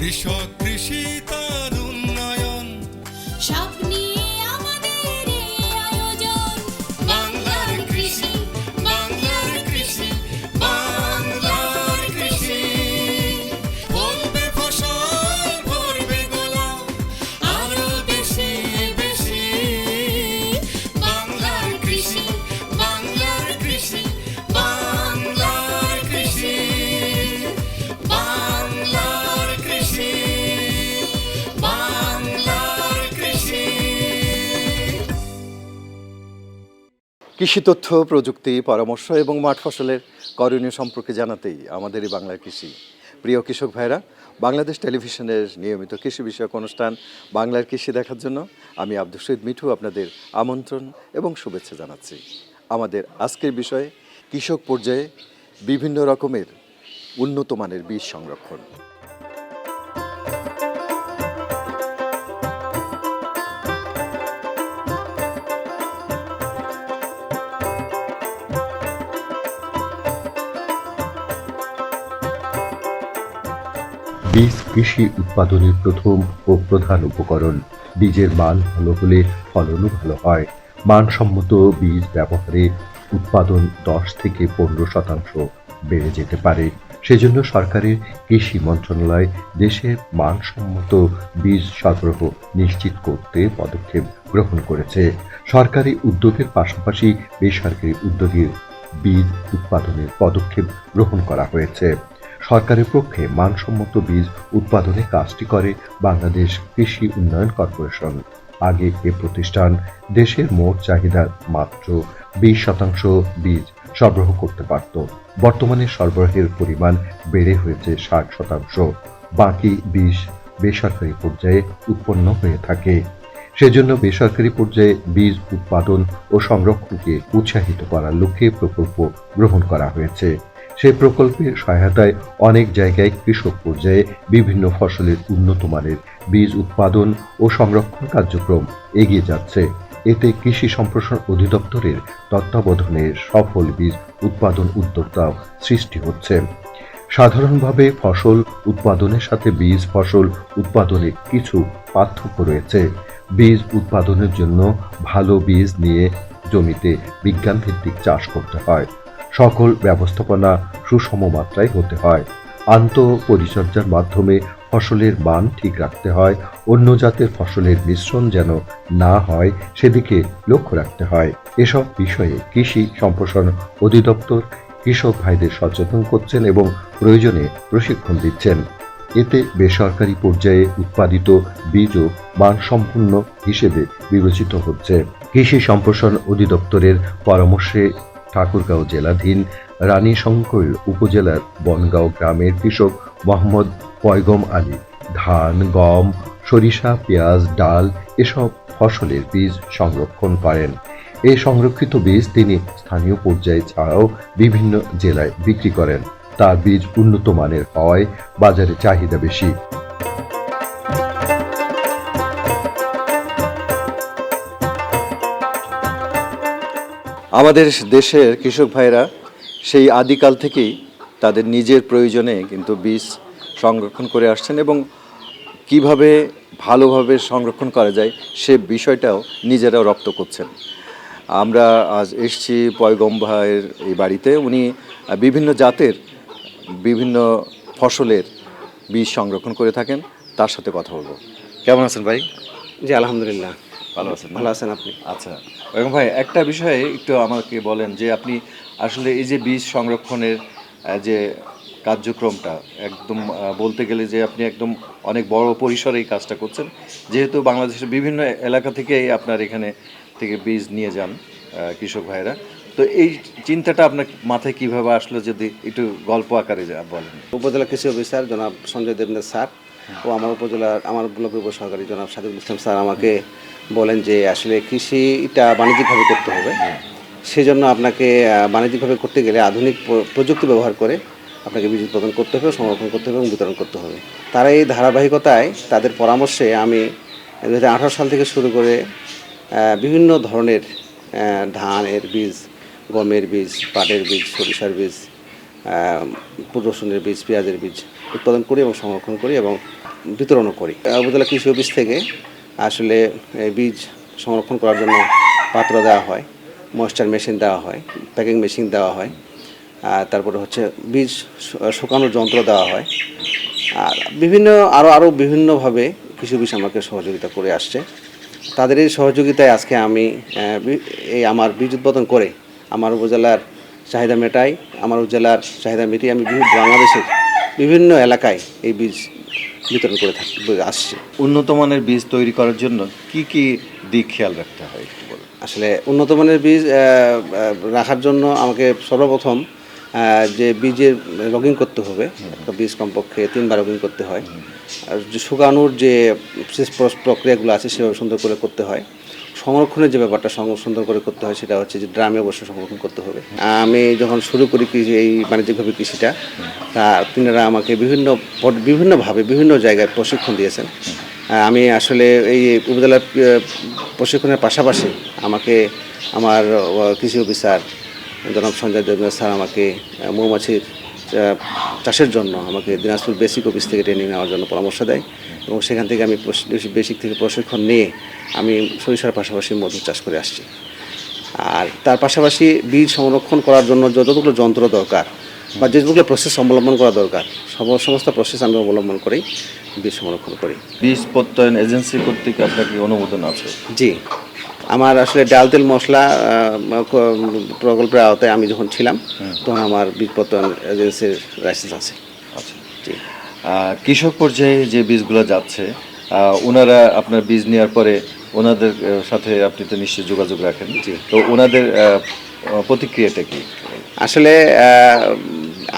কৃষক কৃষি তার কৃষি তথ্য, প্রযুক্তি, পরামর্শ এবং মাঠ ফসলের করণীয় সম্পর্কে জানাতেই আমাদের এই বাংলার কৃষি। প্রিয় কৃষক ভাইরা বাংলাদেশ টেলিভিশনের নিয়মিত কৃষি বিষয়ক অনুষ্ঠান বাংলার কৃষি দেখার জন্য আমি আব্দুল শহীদ মিঠু আপনাদের আমন্ত্রণ এবং শুভেচ্ছা জানাচ্ছি। আমাদের আজকের বিষয়ে, কৃষক পর্যায়ে বিভিন্ন রকমের উন্নত মানের বীজ সংরক্ষণ। কৃষি উৎপাদনের প্রথম ও প্রধান উপকরণ। বীজের মান ভালো হলে ফলনও ভালো হয়। মানসম্মত বীজ ব্যবহারে উৎপাদন দশ থেকে পনেরো শতাংশ বেড়ে যেতে পারে। সেজন্য সরকারের কৃষি মন্ত্রণালয় দেশের মানসম্মত বীজ সরবরাহ নিশ্চিত করতে পদক্ষেপ গ্রহণ করেছে। সরকারি উদ্যোগের পাশাপাশি বেসরকারি উদ্যোগের বীজ উৎপাদনের পদক্ষেপ গ্রহণ করা হয়েছে। সরকারের পক্ষে মানসম্মত বীজ উৎপাদনে কাজটি করে বাংলাদেশ কৃষি উন্নয়ন কর্পোরেশন। আগে এ প্রতিষ্ঠান দেশের মোট চাহিদার মাত্র বিশ শতাংশ বীজ সরবরাহ করতে পারত। বর্তমানে সরবরাহের পরিমাণ বেড়ে হয়েছে ষাট শতাংশ। বাকি বীজ বেসরকারি পর্যায়ে উৎপন্ন হয়ে থাকে। সেজন্য বেসরকারি পর্যায়ে বীজ উৎপাদন ও সংরক্ষণকে উৎসাহিত করার লক্ষ্যে প্রকল্প গ্রহণ করা হয়েছে। সেই প্রকল্পের সহায়তায় অনেক জায়গায় কৃষক পর্যায়ে বিভিন্ন ফসলের উন্নত মানের বীজ উৎপাদন ও সংরক্ষণ কার্যক্রম এগিয়ে যাচ্ছে। এতে কৃষি সম্প্রসারণ অধিদপ্তরের তত্ত্বাবধানে সফল বীজ উৎপাদন উদ্যোক্তাও সৃষ্টি হচ্ছে। সাধারণভাবে ফসল উৎপাদনের সাথে বীজ ফসল উৎপাদনে কিছু পার্থক্য রয়েছে। বীজ উৎপাদনের জন্য ভালো বীজ নিয়ে জমিতে বিজ্ঞানভিত্তিক চাষ করতে হয়। সকল ব্যবস্থাপনা সুষম মাত্রায় হতে হয়। আন্ত পরিচর্যার মাধ্যমে ফসলের মান ঠিক রাখতে হয়। অন্য জাতের ফসলের মিশ্রণ যেন না হয়, সেদিকে লক্ষ্য রাখতে হয়। এসব বিষয়ে কৃষি সম্প্রসারণ অধিদপ্তর কৃষক ভাইদের সচেতন করছেন এবং প্রয়োজনে প্রশিক্ষণ দিচ্ছেন। এতে বেসরকারি পর্যায়ে উৎপাদিত বীজ বীজও মানসম্পন্ন হিসেবে বিবেচিত হচ্ছে। কৃষি সম্প্রসারণ অধিদপ্তরের পরামর্শে ঠাকুরগাঁও জেলাধীন রানী শঙ্কর উপজেলার বনগাঁও গ্রামের কৃষক মোহাম্মদ পয়গম আলী। ধান, গম, সরিষা, পেঁয়াজ, ডাল এসব ফসলের বীজ সংরক্ষণ করেন। এই সংরক্ষিত বীজ তিনি স্থানীয় পর্যায়ে ছাড়াও বিভিন্ন জেলায় বিক্রি করেন। তার বীজ উন্নত মানের হওয়ায় বাজারে চাহিদা বেশি। আমাদের দেশের কৃষক ভাইরা সেই আদিকাল থেকেই তাদের নিজের প্রয়োজনে কিন্তু বীজ সংরক্ষণ করে আসছেন এবং কীভাবে ভালোভাবে সংরক্ষণ করা যায় সে বিষয়টাও নিজেরাও রপ্ত করছেন। আমরা আজ এসছি পয়গম ভাইয়ের এই বাড়িতে। উনি বিভিন্ন জাতের বিভিন্ন ফসলের বীজ সংরক্ষণ করে থাকেন। তার সাথে কথা বলব। কেমন আছেন ভাই? জি, আলহামদুলিল্লাহ। ভালো আছেন ভালো আছেন আপনি? আচ্ছা। বেগম ভাই একটা বিষয়ে একটু আমাকে বলেন যে আপনি আসলে এই যে বীজ সংরক্ষণের যে কার্যক্রমটা একদম বলতে গেলে যে আপনি একদম অনেক বড় পরিসরে এই কাজটা করছেন যেহেতু বাংলাদেশের বিভিন্ন এলাকা থেকে আপনার এখানে থেকে বীজ নিয়ে যান কৃষক ভাইরা তো এই চিন্তাটা আপনার মাথায় কীভাবে আসলো যদি একটু গল্প আকারে বলেন? উপজেলা কৃষি অফিসার জনাব সঞ্জয় দেবনাথ স্যার। ও আমার উপজেলার আমার ব্লকের উপসহকারী জনাব সাদিকুল ইসলাম স্যার আমাকে বলেন যে আসলে কৃষিটা বাণিজ্যিকভাবে করতে হবে। সেজন্য আপনাকে বাণিজ্যিকভাবে করতে গেলে আধুনিক প্রযুক্তি ব্যবহার করে আপনাকে বীজ উৎপাদন করতে হবে সংরক্ষণ করতে হবে এবং বিতরণ করতে হবে। তারা এই ধারাবাহিকতায় তাদের পরামর্শে আমি দু হাজার আঠারো সাল থেকে শুরু করে বিভিন্ন ধরনের ধানের বীজ গমের বীজ পাটের বীজ সরিষার বীজ রসুনের বীজ পেঁয়াজের বীজ উৎপাদন করি এবং সংরক্ষণ করি এবং বিতরণও করি। উপজেলা কৃষি অফিস থেকে আসলে বীজ সংরক্ষণ করার জন্য পাত্র দেওয়া হয় ময়েশ্চার মেশিন দেওয়া হয় প্যাকিং মেশিন দেওয়া হয়, আর তারপরে হচ্ছে বীজ শুকানোর যন্ত্র দেওয়া হয়। আর বিভিন্ন আরও আরও বিভিন্নভাবে কৃষি অফিস আমাকে সহযোগিতা করে আসছে। তাদের এই সহযোগিতায় আজকে আমি এই আমার বীজ উৎপাদন করে আমার উপজেলার চাহিদা মেটাই, আমার উপজেলার চাহিদা মেটিয়ে আমি বিভিন্ন বাংলাদেশের বিভিন্ন এলাকায় এই বীজ বিতরণ করে থাকি আসছে। উন্নত মানের বীজ তৈরি করার জন্য কি কি দিক খেয়াল রাখতে হয় একটু বলুন? আসলে উন্নত মানের বীজ রাখার জন্য আমাকে সর্বপ্রথম যে বীজের রগিং করতে হবে। একটা বীজ কমপক্ষে তিনবার রগিং করতে হয়। আর শুকানোর যে প্রক্রিয়াগুলো আছে সেভাবে সুন্দর করে করতে হয়। সংরক্ষণের যে ব্যাপারটা সুন্দর করে করতে হয় সেটা হচ্ছে যে ড্রামে অবশ্যই সংরক্ষণ করতে হবে। আমি যখন শুরু করি কৃষি, এই বাণিজ্যিকভাবে কৃষিটা, তা তিনারা আমাকে বিভিন্ন বিভিন্নভাবে বিভিন্ন জায়গায় প্রশিক্ষণ দিয়েছেন। আমি আসলে এই উপজেলার প্রশিক্ষণের পাশাপাশি আমাকে আমার কৃষি অফিসার জনাব সঞ্জয় দেবনাথ স্যার আমাকে মৌমাছির চাষের জন্য আমাকে দিনাজপুর বেসিক অফিস থেকে ট্রেনিং নেওয়ার জন্য পরামর্শ দেয় এবং সেখান থেকে আমি বেসিক থেকে প্রশিক্ষণ নিয়ে আমি সরিষার পাশাপাশি মধু চাষ করে আসছি। আর তার পাশাপাশি বীজ সংরক্ষণ করার জন্য যতগুলো যন্ত্র দরকার বা যেগুলো প্রসেস অবলম্বন করা দরকার সম- সমস্ত প্রসেস আমি অবলম্বন করেই বীজ সংরক্ষণ করি। বীজ প্রত্যয়ন এজেন্সি কর্তৃক আপনার কি অনুমোদন আছে? জি। আমার আসলে ডাল তেল মশলা প্রকল্পের আওতায় আমি যখন ছিলাম তখন আমার বিপত্তন এজেন্সির লাইসেন্স আছে। আচ্ছা জি। কৃষক পর্যায়ে যে বীজগুলো যাচ্ছে ওনারা আপনার বীজ নেওয়ার পরে ওনাদের সাথে আপনি তো নিশ্চয়ই যোগাযোগ রাখেন। জি। তো ওনাদের প্রতিক্রিয়াটা কি? আসলে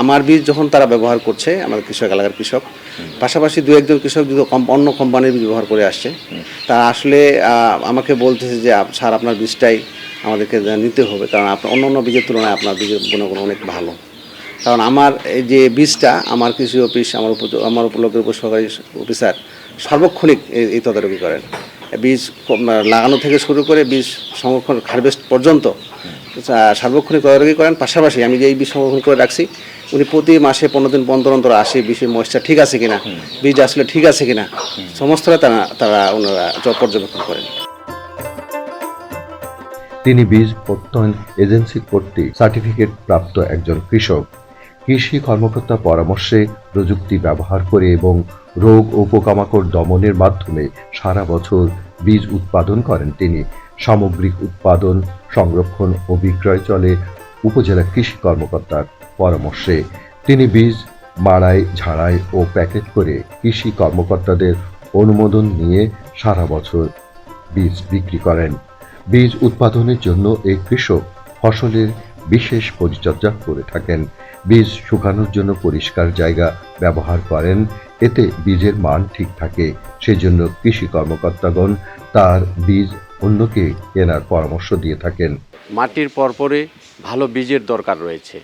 আমার বীজ যখন তারা ব্যবহার করছে, আমাদের কৃষক, এলাকার কৃষক, পাশাপাশি দু একজন কৃষক যদি অন্য কোম্পানির বীজ ব্যবহার করে আসছে। তারা আসলে আমাকে বলতেছে যে স্যার, আপনার বীজটাই আমাদেরকে নিতে হবে, কারণ আপনার অন্য অন্য বীজের তুলনায় আপনার বীজের গুণগুণ অনেক ভালো। কারণ আমার এই যে বীজটা, আমার কৃষি অফিস, আমার আমার উপলব্ধের উপর সরকারি অফিসার সার্বক্ষণিক এই- তদারকি করেন। বীজ লাগানো থেকে শুরু করে বীজ সংরক্ষণ, হারভেস্ট পর্যন্ত সার্বক্ষণিক তদারকি করেন। পাশাপাশি আমি যে এই বীজ সংরক্ষণ করে রাখছি উনি প্রতি মাসে পনেরো দিন অন্তর অন্তর আসে বীজের ময়েশ্চার ঠিক আছে কিনা বীজ আসলে ঠিক আছে কিনা সমস্তটা তারা তারা ওনারা পর্যবেক্ষণ করেন। তিনি বীজ প্রত্যয়ন এজেন্সি কর্তৃক সার্টিফিকেট প্রাপ্ত একজন কৃষক। কৃষি কর্মকর্তার পরামর্শে প্রযুক্তি ব্যবহার করে এবং রোগ ও পোকামাকড় দমনের মাধ্যমে সারা বছর বীজ উৎপাদন করেন তিনি। সামগ্রিক উৎপাদন, সংরক্ষণ ও বিক্রয় চলে উপজেলা কৃষি কর্মকর্তার পরামর্শে। তিনি বীজ, মাড়াই, ঝাড়াই ও প্যাকেট করে কৃষি কর্মকর্তাদের অনুমোদন নিয়ে সারা বছর বীজ বিক্রি করেন। বীজ উৎপাদনের জন্য এই কৃষক ফসলের বিশেষ পরিচর্যা করে থাকেন। বীজ শুকানোর জন্য পরিষ্কার জায়গা ব্যবহার করেন, এতে বীজের মান ঠিক থাকে। সেজন্য কৃষি কর্মকর্তাগণ তার বীজ অন্যকে কেনার পরামর্শ দিয়ে থাকেন। মাটির পরপরে ভালো বীজের দরকার রয়েছে।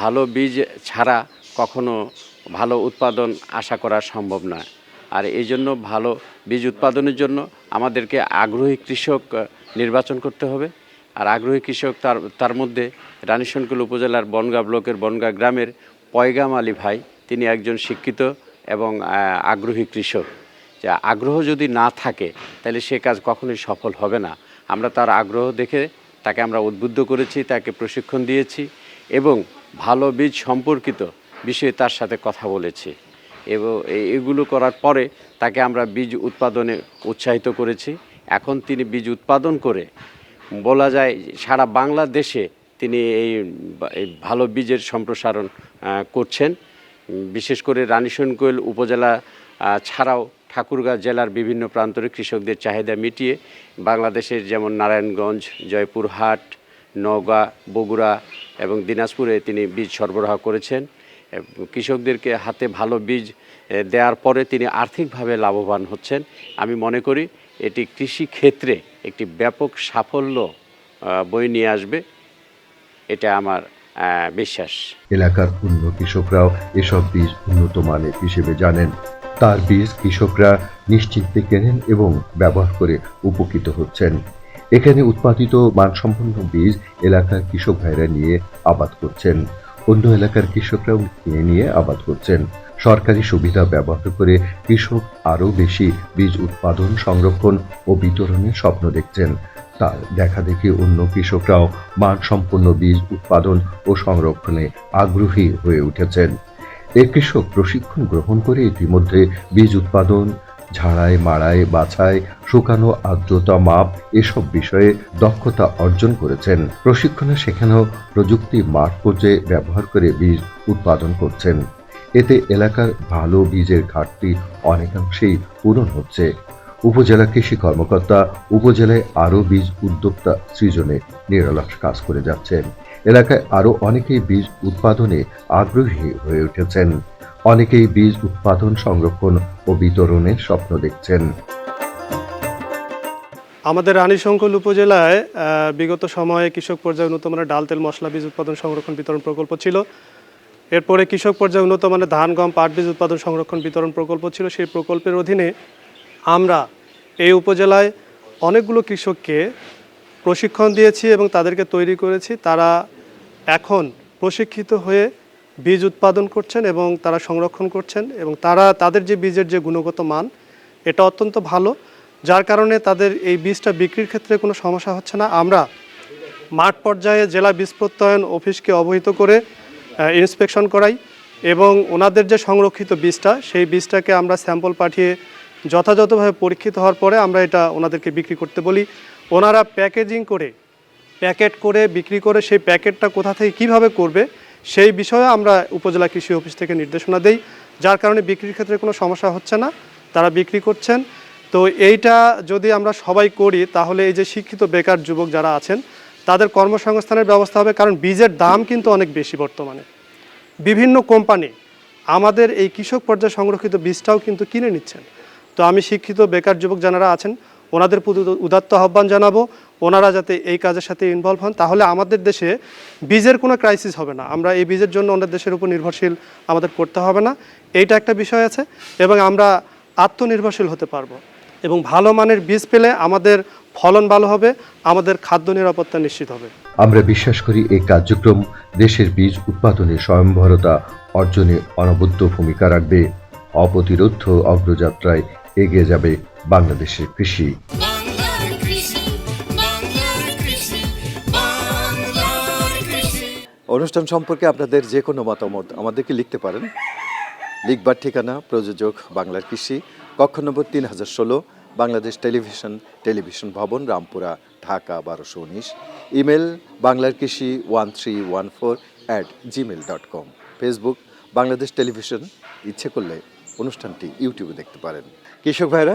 ভালো বীজ ছাড়া কখনো ভালো উৎপাদন আশা করা সম্ভব নয়। আর এই জন্য ভালো বীজ উৎপাদনের জন্য আমাদেরকে আগ্রহী কৃষক নির্বাচন করতে হবে। আর আগ্রহী কৃষক তার তার মধ্যে রানীশঙ্কুল উপজেলার বনগা ব্লকের বনগা গ্রামের পয়গাম আলী ভাই, তিনি একজন শিক্ষিত এবং আগ্রহী কৃষক। যে আগ্রহ যদি না থাকে, তাহলে সে কাজ কখনোই সফল হবে না। আমরা তার আগ্রহ দেখে তাকে আমরা উদ্বুদ্ধ করেছি, তাকে প্রশিক্ষণ দিয়েছি এবং ভালো বীজ সম্পর্কিত বিষয়ে তার সাথে কথা বলেছি। এবং এগুলো করার পরে তাকে আমরা বীজ উৎপাদনে উৎসাহিত করেছি। এখন তিনি বীজ উৎপাদন করে, বলা যায় সারা বাংলাদেশে তিনি এই ভালো বীজের সম্প্রসারণ করছেন। বিশেষ করে রানীশনকোয়েল উপজেলা ছাড়াও ঠাকুরগাঁ জেলার বিভিন্ন প্রান্তরে কৃষকদের চাহিদা মিটিয়ে বাংলাদেশের যেমন নারায়ণগঞ্জ, জয়পুরহাট, নওগাঁ, বগুড়া এবং দিনাজপুরে তিনি বীজ সরবরাহ করেছেন। কৃষকদেরকে হাতে ভালো বীজ দেওয়ার পরে তিনি আর্থিকভাবে লাভবান হচ্ছেন। আমি মনে করি এটি কৃষি ক্ষেত্রে একটি ব্যাপক সাফল্য বয়ে নিয়ে আসবে। এটা আমার বিশ্বাস। এলাকার অন্য কৃষকরাও এসব বীজ উন্নত মানের হিসেবে জানেন। তার বীজ কৃষকরা নিশ্চিন্তে কেনেন এবং ব্যবহার করে উপকৃত হচ্ছেন। এখানে উৎপাদিত মানসম্পন্ন বীজ এলাকার কৃষক ভাইরা নিয়ে আবাদ করছেন। অন্য এলাকার কৃষকরাও কিনে নিয়ে আবাদ করছেন। সরকারি সুবিধা ব্যবহার করে কৃষক আরও বেশি বীজ উৎপাদন, সংরক্ষণ ও বিতরণের স্বপ্ন দেখছেন। তার দেখা দেখি অন্য কৃষকরাও মানসম্পন্ন বীজ উৎপাদন ও সংরক্ষণে আগ্রহী হয়ে উঠেছেন। এ কৃষক প্রশিক্ষণ গ্রহণ করে ইতিমধ্যে বীজ উৎপাদন, ঝাড়াই, মাড়াই, বাছাই, শুকানো, আর্দ্রতা মাপ এসব বিষয়ে দক্ষতা অর্জন করেছেন। প্রশিক্ষণে শেখানো প্রযুক্তি মাঠ পর্যায়ে ব্যবহার করে বীজ উৎপাদন করছেন। এতে এলাকার ভালো বীজের ঘাটতি অনেকাংশেই পূরণ হচ্ছে। উপজেলা কৃষি কর্মকর্তা উপজেলায় আরও বীজ উদ্যোক্তা সৃজনে নিরলস কাজ করে যাচ্ছেন। এলাকায় আরও অনেকেই বীজ উৎপাদনে আগ্রহী হয়ে উঠেছেন। অনেকেই বীজ উৎপাদন সংরক্ষণ ও বিতরণের স্বপ্ন দেখছেন। আমাদের রানীশঙ্কল উপজেলায় বিগত সময়ে কৃষক পর্যায়ে উন্নত মানের ডাল, তেল, মশলা, বীজ উৎপাদন সংরক্ষণ, বিতরণ প্রকল্প ছিল। এরপরে কৃষক পর্যায়ে উন্নত মানের ধান, গম, পাট বীজ উৎপাদন সংরক্ষণ, বিতরণ প্রকল্প ছিল। সেই প্রকল্পের অধীনে আমরা এই উপজেলায় অনেকগুলো কৃষককে প্রশিক্ষণ দিয়েছি এবং তাদেরকে তৈরি করেছি। তারা এখন প্রশিক্ষিত হয়ে বীজ উৎপাদন করছেন এবং তারা সংরক্ষণ করছেন এবং তারা, তাদের যে বীজের যে গুণগত মান, এটা অত্যন্ত ভালো। যার কারণে তাদের এই বীজটা বিক্রির ক্ষেত্রে কোনো সমস্যা হচ্ছে না। আমরা মাঠ পর্যায়ে জেলা বীজ প্রত্যয়ন অফিসকে অবহিত করে ইন্সপেকশন করাই এবং ওনাদের যে সংরক্ষিত বীজটা, সেই বীজটাকে আমরা স্যাম্পল পাঠিয়ে যথাযথভাবে পরীক্ষিত হওয়ার পরে আমরা এটা ওনাদেরকে বিক্রি করতে বলি। ওনারা প্যাকেজিং করে, প্যাকেট করে বিক্রি করে সেই প্যাকেটটা কোথা থেকে কীভাবে করবে, সেই বিষয়ে আমরা উপজেলা কৃষি অফিস থেকে নির্দেশনা দেই, যার কারণে বিক্রির ক্ষেত্রে কোনো সমস্যা হচ্ছে না, তারা বিক্রি করছেন। তো এইটা যদি আমরা সবাই করি, তাহলে এই যে শিক্ষিত বেকার যুবক যারা আছেন, তাদের কর্মসংস্থানের ব্যবস্থা হবে, কারণ বীজের দাম কিন্তু অনেক বেশি বর্তমানে। বিভিন্ন কোম্পানি আমাদের এই কৃষক পর্যায়ে সংরক্ষিত বীজটাও কিন্তু কিনে নিচ্ছেন। তো আমি শিক্ষিত বেকার যুবক যারা আছেন ওনাদের প্রতি উদাত্ত আহ্বান জানাব। ওনারা যাতে এই কাজের সাথে ইনভলভ হন, তাহলে আমাদের দেশে বীজের কোনো ক্রাইসিস হবে না। আমরা এই বীজের জন্য অন্য দেশের উপর নির্ভরশীল আমাদের করতে হবে না। এইটা একটা বিষয় আছে এবং আমরা আত্মনির্ভরশীল হতে পারব। এবং ভালো মানের বীজ পেলে আমাদের ফলন ভালো হবে, আমাদের খাদ্য নিরাপত্তা নিশ্চিত হবে। আমরা বিশ্বাস করি এই কার্যক্রম দেশের বীজ উৎপাদনে স্বয়ংভরতা অর্জনে অনবদ্য ভূমিকা রাখবে। অপ্রতিরোধ অগ্রযাত্রায় এগিয়ে যাবে বাংলাদেশের কৃষি। অনুষ্ঠান সম্পর্কে আপনাদের যে কোনো মতামত আমাদেরকে লিখতে পারেন। লিখবার ঠিকানা প্রযোজক বাংলার কৃষি কক্ষ নম্বর তিন হাজার ষোলো বাংলাদেশ টেলিভিশন টেলিভিশন ভবন রামপুরা ঢাকা বারোশো উনিশ। ইমেল বাংলার কৃষি one three one four at Gmail dot com. Facebook Bangladesh television ইচ্ছে করলে অনুষ্ঠানটি ইউটিউবে দেখতে পারেন। কৃষক ভাইরা